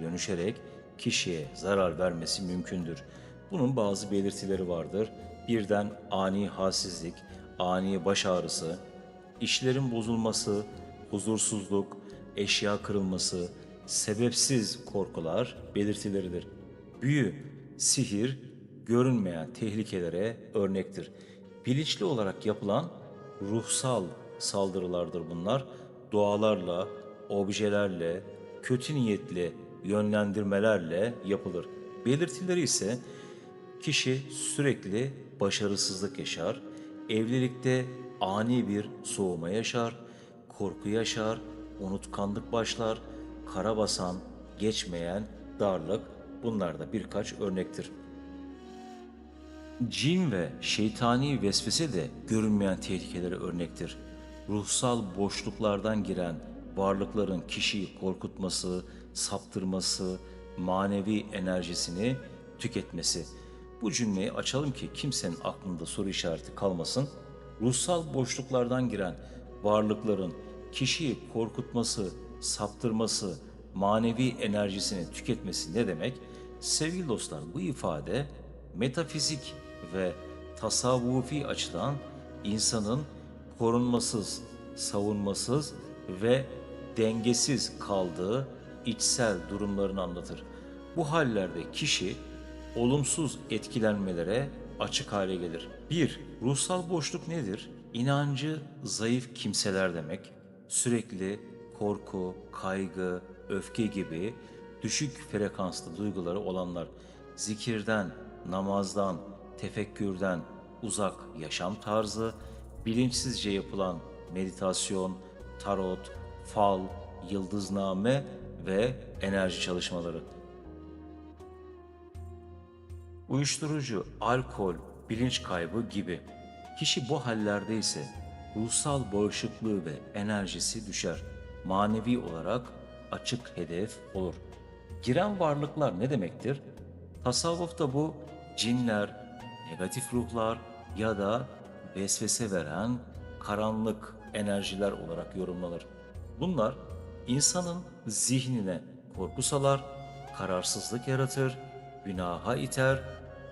dönüşerek kişiye zarar vermesi mümkündür. Bunun bazı belirtileri vardır. Birden ani halsizlik, ani baş ağrısı, işlerin bozulması, huzursuzluk, eşya kırılması, sebepsiz korkular belirtileridir. Büyü, sihir, görünmeyen tehlikelere örnektir. Bilinçli olarak yapılan ruhsal saldırılardır bunlar. Dualarla, objelerle, kötü niyetli yönlendirmelerle yapılır. Belirtileri ise kişi sürekli başarısızlık yaşar, evlilikte ani bir soğuma yaşar, korku yaşar, unutkanlık başlar, karabasan, geçmeyen darlık bunlar da birkaç örnektir. Cin ve şeytani vesvese de görünmeyen tehlikelere örnektir. Ruhsal boşluklardan giren varlıkların kişiyi korkutması, saptırması, manevi enerjisini tüketmesi. Bu cümleyi açalım ki kimsenin aklında soru işareti kalmasın. Ruhsal boşluklardan giren varlıkların kişiyi korkutması, saptırması, manevi enerjisini tüketmesi ne demek? Sevgili dostlar bu ifade metafizik ve tasavvufi açıdan insanın korunmasız, savunmasız ve dengesiz kaldığı içsel durumlarını anlatır. Bu hallerde kişi olumsuz etkilenmelere açık hale gelir. 1. Ruhsal boşluk nedir? İnancı zayıf kimseler demek. Sürekli korku, kaygı, öfke gibi düşük frekanslı duyguları olanlar zikirden, namazdan, tefekkürden uzak yaşam tarzı, bilinçsizce yapılan meditasyon, tarot, fal, yıldızname ve enerji çalışmaları. Uyuşturucu, alkol, bilinç kaybı gibi. Kişi bu hallerde ise ruhsal bağışıklığı ve enerjisi düşer. Manevi olarak açık hedef olur. Giren varlıklar ne demektir? Tasavvufta bu cinler, negatif ruhlar ya da vesvese veren karanlık enerjiler olarak yorumlanır. Bunlar insanın zihnine korku salar, kararsızlık yaratır, günaha iter,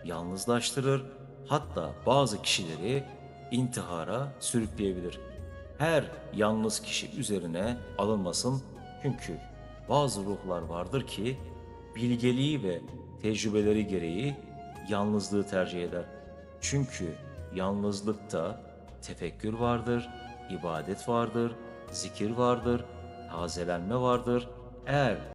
yalnızlaştırır, hatta bazı kişileri intihara sürükleyebilir. Her yalnız kişi üzerine alınmasın çünkü bazı ruhlar vardır ki bilgeliği ve tecrübeleri gereği yalnızlığı tercih eder. Çünkü yalnızlıkta tefekkür vardır, ibadet vardır, zikir vardır, tazelenme vardır. Eğer